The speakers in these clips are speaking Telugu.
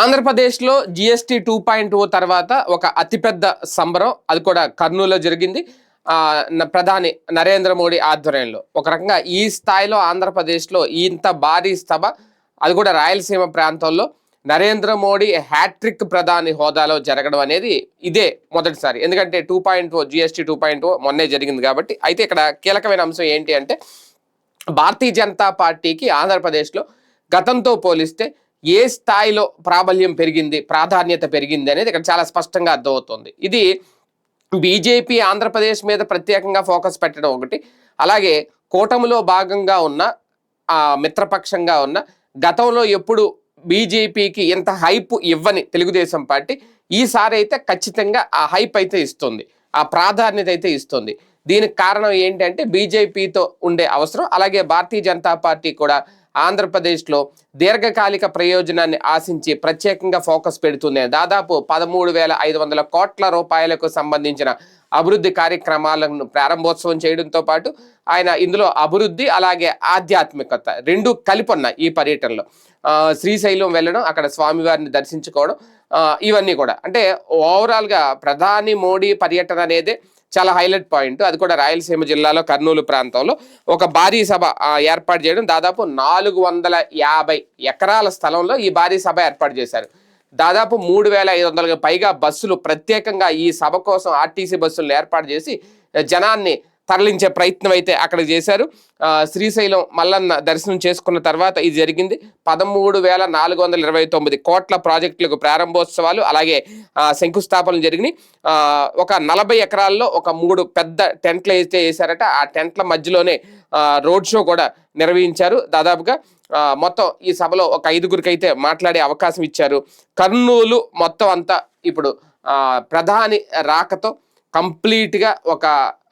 ఆంధ్రప్రదేశ్లో జిఎస్టీ టూ పాయింట్ ఓ తర్వాత ఒక అతిపెద్ద సంబరం. అది కూడా కర్నూలులో జరిగింది. న- ప్రధాని నరేంద్ర మోడీ ఆధ్వర్యంలో. ఒక రకంగా ఈ స్థాయిలో ఆంధ్రప్రదేశ్లో ఇంత భారీ సభ అది కూడా రాయలసీమ ప్రాంతంలో నరేంద్ర మోడీ హ్యాట్రిక్ ప్రధాని హోదాలో జరగడం అనేది ఇదే మొదటిసారి. ఎందుకంటే two point O GST two point O మొన్నే జరిగింది కాబట్టి. అయితే ఇక్కడ కీలకమైన అంశం ఏంటి అంటే భారతీయ జనతా పార్టీకి ఆంధ్రప్రదేశ్లో గతంతో పోలిస్తే ఏ స్థాయిలో ప్రాబల్యం పెరిగింది ప్రాధాన్యత పెరిగింది అనేది ఇక్కడ చాలా స్పష్టంగా అర్థమవుతుంది. ఇది బీజేపీ ఆంధ్రప్రదేశ్ మీద ప్రత్యేకంగా ఫోకస్ పెట్టడం ఒకటి. అలాగే కూటమిలో భాగంగా ఉన్న ఆ మిత్రపక్షంగా ఉన్న గతంలో ఎప్పుడు బీజేపీకి ఎంత హైప్ ఇవ్వని తెలుగుదేశం పార్టీ ఈసారి అయితే ఖచ్చితంగా ఆ హైప్ అయితే ఇస్తుంది ఆ ప్రాధాన్యత అయితే ఇస్తుంది. దీనికి కారణం ఏంటంటే బీజేపీతో ఉండే అవసరం అలాగే భారతీయ జనతా పార్టీ కూడా ఆంధ్రప్రదేశ్లో దీర్ఘకాలిక ప్రయోజనాన్ని ఆశించి ప్రత్యేకంగా ఫోకస్ పెడుతుంది. దాదాపు పదమూడు వేల ఐదు వందల కోట్ల రూపాయలకు సంబంధించిన అభివృద్ధి కార్యక్రమాలను ప్రారంభోత్సవం చేయడంతో పాటు ఆయన ఇందులో అభివృద్ధి అలాగే ఆధ్యాత్మికత రెండు కలిపి ఉన్నాయి ఈ పర్యటనలో. శ్రీశైలం వెళ్ళడం అక్కడ స్వామివారిని దర్శించుకోవడం ఇవన్నీ కూడా. అంటే ఓవరాల్గా ప్రధాని మోడీ పర్యటన అనేది చాలా హైలైట్ పాయింట్. అది కూడా రాయలసీమ జిల్లాలో కర్నూలు ప్రాంతంలో ఒక భారీ సభ ఏర్పాటు చేయడం దాదాపు నాలుగు వందల యాభై ఎకరాల స్థలంలో ఈ భారీ సభ ఏర్పాటు చేశారు. దాదాపు మూడు వేల ఐదు వందలకు పైగా బస్సులు ప్రత్యేకంగా ఈ సభ కోసం ఆర్టీసీ బస్సులను ఏర్పాటు చేసి జనాన్ని తరలించే ప్రయత్నం అయితే అక్కడ చేశారు. శ్రీశైలం మల్లన్న దర్శనం చేసుకున్న తర్వాత ఇది జరిగింది. పదమూడు వేల నాలుగు వందల ఇరవై తొమ్మిది కోట్ల ప్రాజెక్టులకు ప్రారంభోత్సవాలు అలాగే శంకుస్థాపనలు జరిగినాయి. ఒక నలభై ఎకరాల్లో ఒక మూడు పెద్ద టెంట్లు అయితే వేశారట. ఆ టెంట్ల మధ్యలోనే రోడ్ షో కూడా నిర్వహించారు దాదాపుగా. మొత్తం ఈ సభలో ఒక ఐదుగురికి అయితే మాట్లాడే అవకాశం ఇచ్చారు. కర్నూలు మొత్తం అంతా ఇప్పుడు ప్రధాని రాకతో కంప్లీట్గా ఒక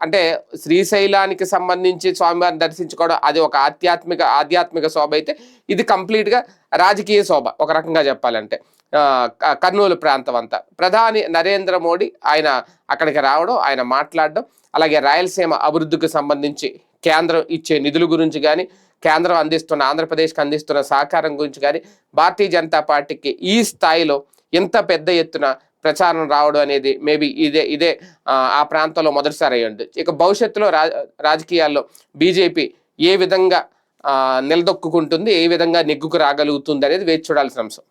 అంటే శ్రీశైలానికి సంబంధించి స్వామివారిని దర్శించుకోవడం అది ఒక ఆధ్యాత్మిక ఆధ్యాత్మిక శోభ అయితే ఇది కంప్లీట్గా రాజకీయ శోభ ఒక రకంగా చెప్పాలంటే. కర్నూలు ప్రాంతం అంతా. ప్రధాని నరేంద్ర మోడీ ఆయన అక్కడికి రావడం ఆయన మాట్లాడడం అలాగే రాయలసీమ అభివృద్ధికి సంబంధించి కేంద్రం ఇచ్చే నిధుల గురించి కానీ కేంద్రం అందిస్తున్న ఆంధ్రప్రదేశ్కి అందిస్తున్న సహకారం గురించి కానీ భారతీయ జనతా పార్టీకి ఈ స్థాయిలో ఎంత పెద్ద ఎత్తున ప్రచారం రావడం అనేది మేబీ ఇదే ఇదే ఆ, ప్రాంతంలో మొదటిసారి అయ్యండి ఇక భవిష్యత్తులో రా రాజకీయాల్లో బీజేపీ ఏ విధంగా నిలదొక్కుంటుంది ఏ విధంగా నెగ్గుకు రాగలుగుతుంది అనేది వేచి చూడాల్సిన అంశం.